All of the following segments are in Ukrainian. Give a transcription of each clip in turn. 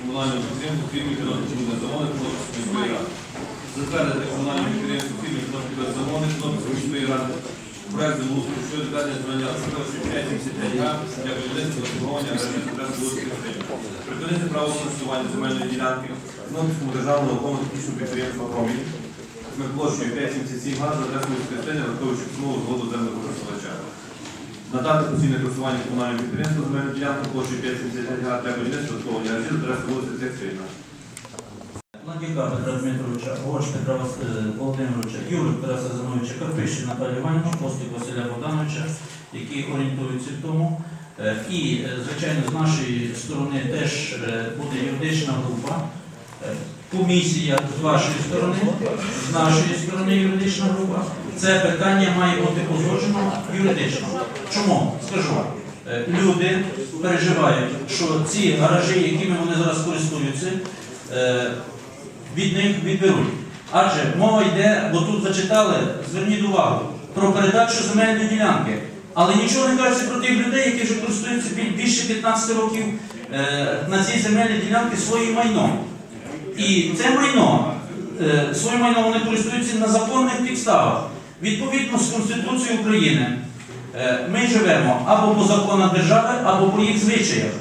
комунальному підприємству фірмі фінансового замовник Конопської міської ради. Затвердити комунальному підприємству фірмі фінансового замовник Конопської міської ради проект землеустрою щодо відведення звання площі 575 га для будівництва обслуговування вулиці Припинити право користування земельної ділянки Конопському державному науково-технічному підприємству «Промінь» з площею 577 га за адресою Катерини, враховуючи знову згоду землекористувача. Надати постійне користування комунальним підприємством земельну ділянку площею 575 га для будівництва обслуговування гаражів за адресою вулиці Текстильна. Ладюка Петра Дмитровича, Гоч Петра е, Володимировича, Юрик Тараса Зановича, Карпищі Наталія Іванівна, Костик Василя Богдановича, які орієнтуються в тому. Е, І, е, звичайно, з нашої сторони теж буде юридична група, комісія з вашої сторони, з нашої сторони юридична група. Це питання має бути узгоджено юридично. Чому? Скажу. Е, Люди переживають, що ці гаражі, якими вони зараз користуються, е, від них відберуть. Адже мова йде, бо тут зачитали, зверніть увагу, про передачу земельної ділянки. Але нічого не кажеться про тих людей, які вже користуються більше 15 років е, на цій земельній ділянці своїм майном. І це майно, своє майно вони користуються на законних підставах. Відповідно з Конституцією України е, ми живемо або по законах держави, або по їх звичаях.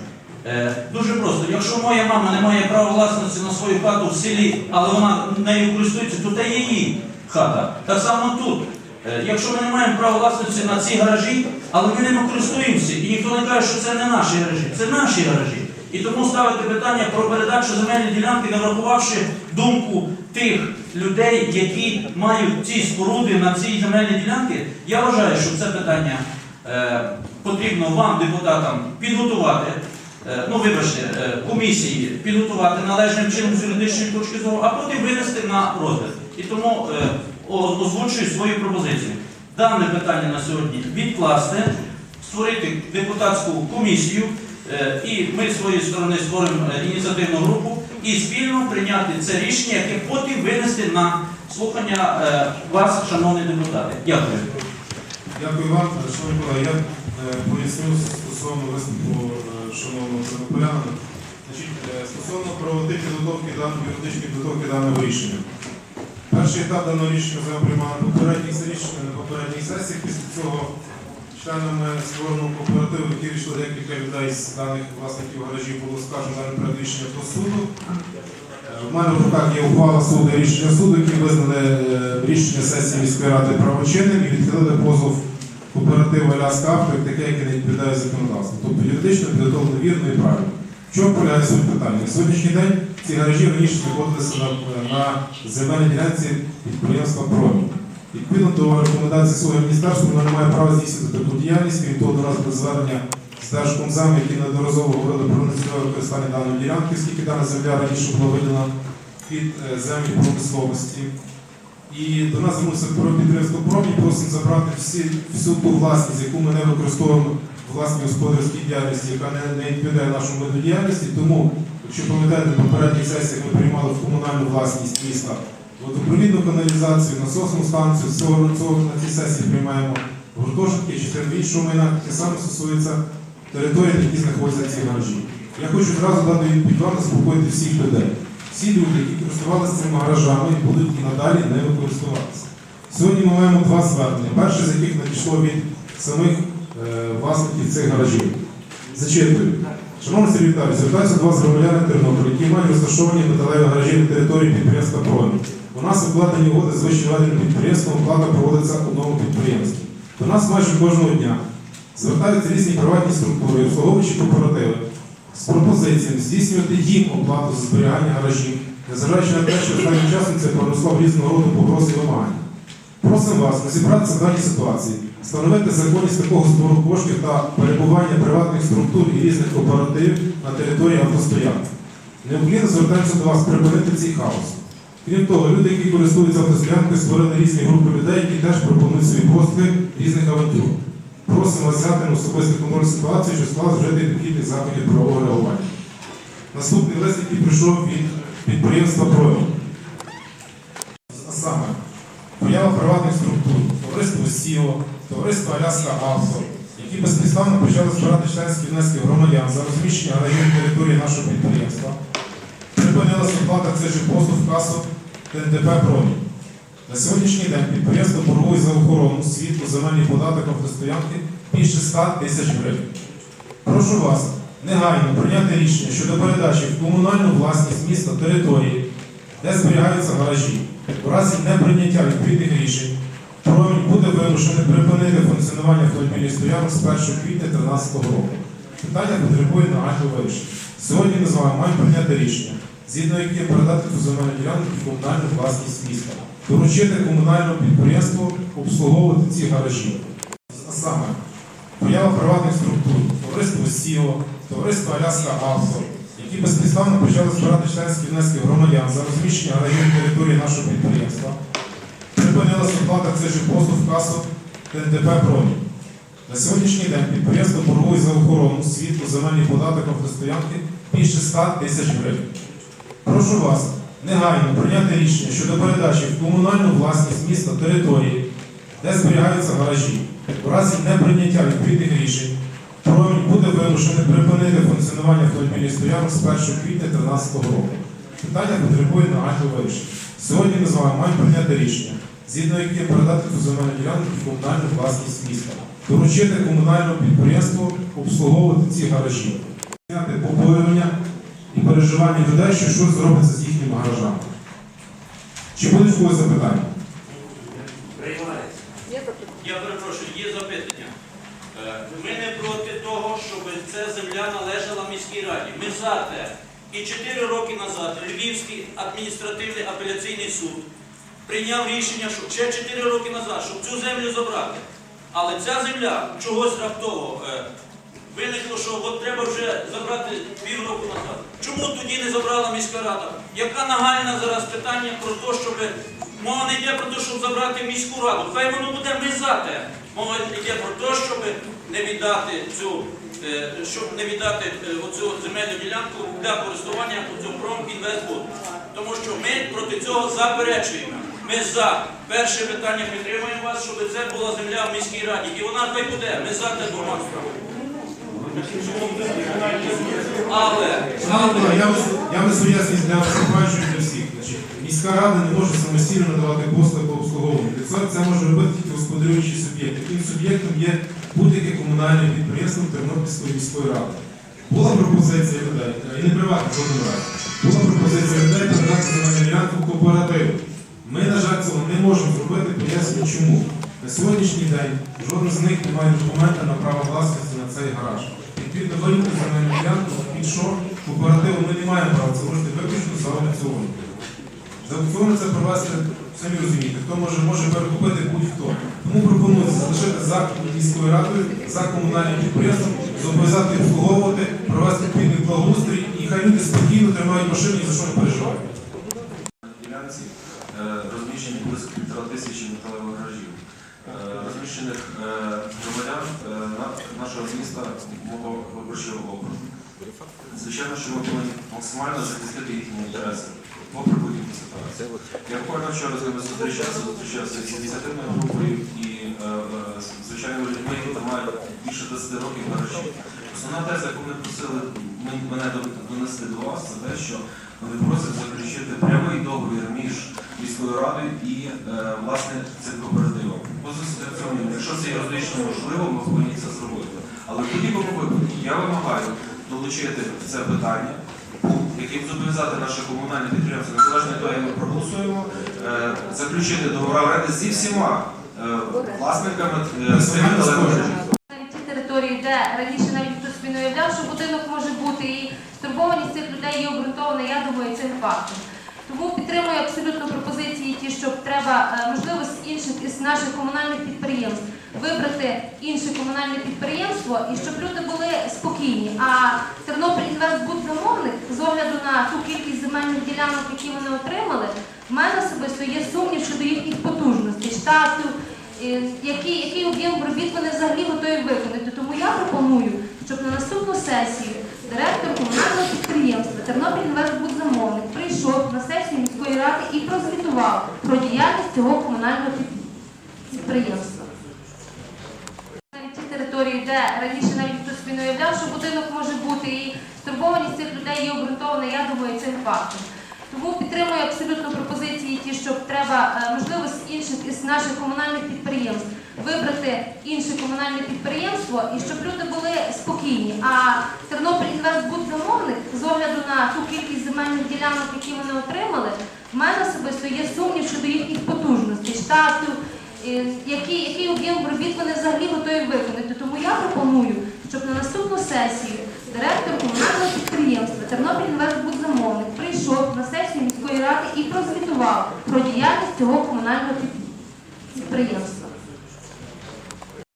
Е, Дуже просто. Якщо моя мама не має права власності на свою хату в селі, але вона нею користується, то це її хата. Так само тут. Е, Якщо ми не маємо права власності на ці гаражі, але ми ними користуємося, і ніхто не каже, що це не наші гаражі, це наші гаражі. І тому ставити питання про передачу земельної ділянки, не врахувавши думку тих людей, які мають ці споруди на цій земельній ділянці, я вважаю, що це питання е, потрібно вам, депутатам, підготувати. Е, ну, вибачте, е, комісії підготувати належним чином з юридичної точки зору, а потім винести на розгляд. І тому е, озвучую свою пропозицію. Дане питання на сьогодні відкласти, створити депутатську комісію, і ми з своєї сторони створимо ініціативну групу і спільно прийняти це рішення, яке потім винести на слухання е, вас, шановні депутати. Дякую. Дякую вам, шановні колеги. Я е, поясню стосовно виступу е, шановного тернополянина. Стосовно правоти підготовки юридичної підготовки даного рішення. Перший етап даного рішення приймали на попередніх сесіях. Після цього членами створеного кооперативу, які вийшли декілька людей з даних власників гаражів, було скажено проект рішення до суду. Е, В мене в руках є ухвала суду і рішення суду, які визнали е, рішення сесії міської ради правочинним і відхилили позов кооперативу Аляска Авто, як таке, яке не відповідає законодавству. Тобто юридично підготовлено вірно і правильно. В чому полягає суть питання? На сьогоднішній день ці гаражі раніше знаходилися на, на земельній ділянці підприємства «Промінь». Відповідно до рекомендацій свого міністерства, воно не має права здійснити таку діяльність, крім того, до буде звернення з Держкомзем, які неодноразово говорили про нецільове використання даної ділянки, оскільки дана земля раніше була виділена під е, землі промисловості. І до нас звернувся про підприємство «Промінь», просимо забрати всі, всю ту власність, яку ми не використовуємо в власній господарській діяльності, яка не, не відповідає нашому виду діяльності. Тому, якщо пам'ятаєте, попередніх сесіях ми приймали в комунальну власність міста водопровідну каналізацію, насосну станцію, цього, цього на цій сесії приймаємо гуртожитки, частину іншого майна, таке саме стосується території, на якій знаходяться ці гаражі. Я хочу одразу дати відповідь вам заспокоїти всіх людей. Всі люди, які користувалися цими гаражами, будуть і надалі ними користуватися. Сьогодні ми маємо два звернення. Перше з яких надійшло від самих е, власників цих гаражів. Зачитую. Шановний Сергій Віталій, звертаюся до вас громадяни Тернополя, які мають розташовані металеві гаражі на території підприємства «Промінь». У нас укладені угоди з вищеведеним підприємством, оплата проводиться у новому підприємстві. До нас майже кожного дня звертаються різні приватні структури, обслуговуючі кооперативи з пропозиціями здійснювати їм оплату за зберігання гаражів, незважаючи на те, що останнім часом це поросло різного роду погрози і вимагання. Просимо вас розібратися в даній ситуації, встановити законність такого збору коштів та перебування приватних структур і різних кооперативів на території автостоянки. Необхідно звертаємося до вас припинити цей хаос. Крім того, люди, які користуються автостоянкою, створили різні групи людей, які теж пропонують свої послуги різних авантюр. Просимо взяти на особистий контроль ситуації, що склад вжити необхідних заходів правового реагування. Наступний лист, який прийшов від підприємства «Промінь». А саме, поява приватних структур, СІО, товариство Аляска Авто, які безпідставно почали збирати членські внески громадян за розміщення на території нашого підприємства. припинилася оплата цих же послуг в касу ТНДП «Промінь». На сьогоднішній день підприємство боргує за охорону, світло, земельні податок, автостоянки більше 100 тисяч гривень. Прошу вас негайно прийняти рішення щодо передачі в комунальну власність міста території, де зберігаються гаражі. У разі неприйняття відповідних рішень промінь буде вимушений припинити функціонування автомобільних стоянок з 1 квітня 2013 року. Питання потребує нагального вирішення. Сьогодні ми з вами маємо прийняти рішення, згідно яким передати цю земельну ділянку комунальну власність міста, доручити комунальному підприємству обслуговувати ці гаражі. А саме поява приватних структур, товариство СІО, товариство Аляска Авто, які безпідставно почали збирати членські внески громадян за розміщення на території нашого підприємства. Припинилася оплата цих послуг в касу ТНДП «Промінь». На сьогоднішній день підприємство боргує за охорону, світло, земельні податок, автостоянки більше 100 тисяч гривень. Прошу вас негайно прийняти рішення щодо передачі в комунальну власність міста території, де зберігаються гаражі. У разі неприйняття відповідних рішень промінь буде вимушений припинити функціонування автомобільних стоянок з 1 квітня 2013 року. Питання потребує нагального вирішення. Сьогодні ми з вами маємо прийняти рішення, згідно яким передати цю земельну ділянку в комунальну власність міста, доручити комунальному підприємству обслуговувати ці гаражі, зняти побоювання і переживання людей, що щось зробиться з їхніми гаражами. Чи будуть когось запитання? Я перепрошую, є запитання. Е, Ми не проти того, щоб ця земля належала міській раді. Ми за те. І 4 роки назад Львівський адміністративний апеляційний суд прийняв рішення, що ще 4 роки назад, щоб цю землю забрати. Але ця земля чогось раптово е, виникло, що от треба вже забрати півроку назад. Чому тоді не забрала міська рада? Яка нагальна зараз питання про те, щоб мова не йде про те, щоб забрати міську раду. Хай воно буде ми за те. Мова йде про те, щоб не віддати цю, щоб не віддати е, оцю земельну ділянку для користування промінвестбуд. Тому що ми проти цього заперечуємо. Ми за перше питання підтримуємо вас, щоб це була земля в міській раді. І вона хай буде. Ми за те справами. Але колеги, я пояснюю для виступаючих для всіх. Міська рада не може самостійно надавати послуги по обслуговуванню. Це може робити тільки господарюючий суб'єкт. Таким суб'єктом є будь-яке комунальне підприємство Тернопільської міської ради. Була пропозиція людей, і не приватна разу. Була пропозиція людей передати земельну ділянку в кооператив. Ми, на жаль, цього не можемо зробити, пояснюю чому. На сьогоднішній день жоден з них не має документа на право власності на цей гараж. Відповідно, виїхати земельну ділянку, під що кооперативу ми не маємо права, це можете виключно за аукціоном. За аукціони це провести, самі розумієте, хто може, може перекупити будь-хто. Тому пропонується залишити за міською радою, за комунальним підприємством, зобов'язати обслуговувати, провести відповідний благоустрій, і хай люди спокійно тримають машини і за що не переживають. ділянці е, розміщені близько півтора тисячі металевих гаражів, е, розміщених е, громадян нашого міста мого виборчого округу. Звичайно, що ми повинні максимально захистити їхні інтереси попри будь-яку ситуацію. Я буквально вчора з ними зустрічався, зустрічався з ініціативною групою і, е, е, звичайно, людьми, які мають більше 10 років гаражі. Основна теза, яку ми просили мене донести до вас, це те, що вони просять заключити прямий договір між міською радою і е, власне цим кооперативом. Якщо це юридично можливо, ми повинні це зробити. Але в будь-якому випадку я вимагаю долучити це питання, яким зобов'язати наше комунальне підприємство, незалежно від того, як ми проголосуємо, е, заключити договори оренди зі всіма е, власниками е. Навіть ті території, де раніше навіть хтось собі не уявляв, що будинок може бути, і стурбованість цих людей є обґрунтована, я думаю, цим фактом. Тому підтримую абсолютно пропозиції ті, що треба, можливо, з інших із наших комунальних підприємств вибрати інше комунальне підприємство і щоб люди були спокійні. А Тернопіль інвестбудзамовник, з огляду на ту кількість земельних ділянок, які вони отримали, в мене особисто є сумнів щодо їхніх потужностей, штату, який, який об'єм робіт вони взагалі готові виконати. Тому я пропоную, щоб на наступну сесію директор комунального підприємства Тернопіль прийшов на сесію міської ради і прозвітував про діяльність цього комунального підприємства. Навіть ті території, де раніше навіть хтось собі не уявляв, що будинок може бути, і стурбованість цих людей є обґрунтована, я думаю, цим фактом. Тому підтримую абсолютно пропозиції ті, що треба, е, можливо, з інших із наших комунальних підприємств вибрати інше комунальне підприємство і щоб люди були спокійні. А Тернопіль інвестбудзамовник з огляду на ту кількість земельних ділянок, які вони отримали, в мене особисто є сумнів щодо їхніх потужностей, штату, е, який, який об'єм робіт вони взагалі готові виконати. Тому я пропоную, щоб на наступну сесію директор комунального підприємства Тернопільнвестбудзамовник прийшов на сесію міської ради і прозвітував про діяльність цього комунального підприємства.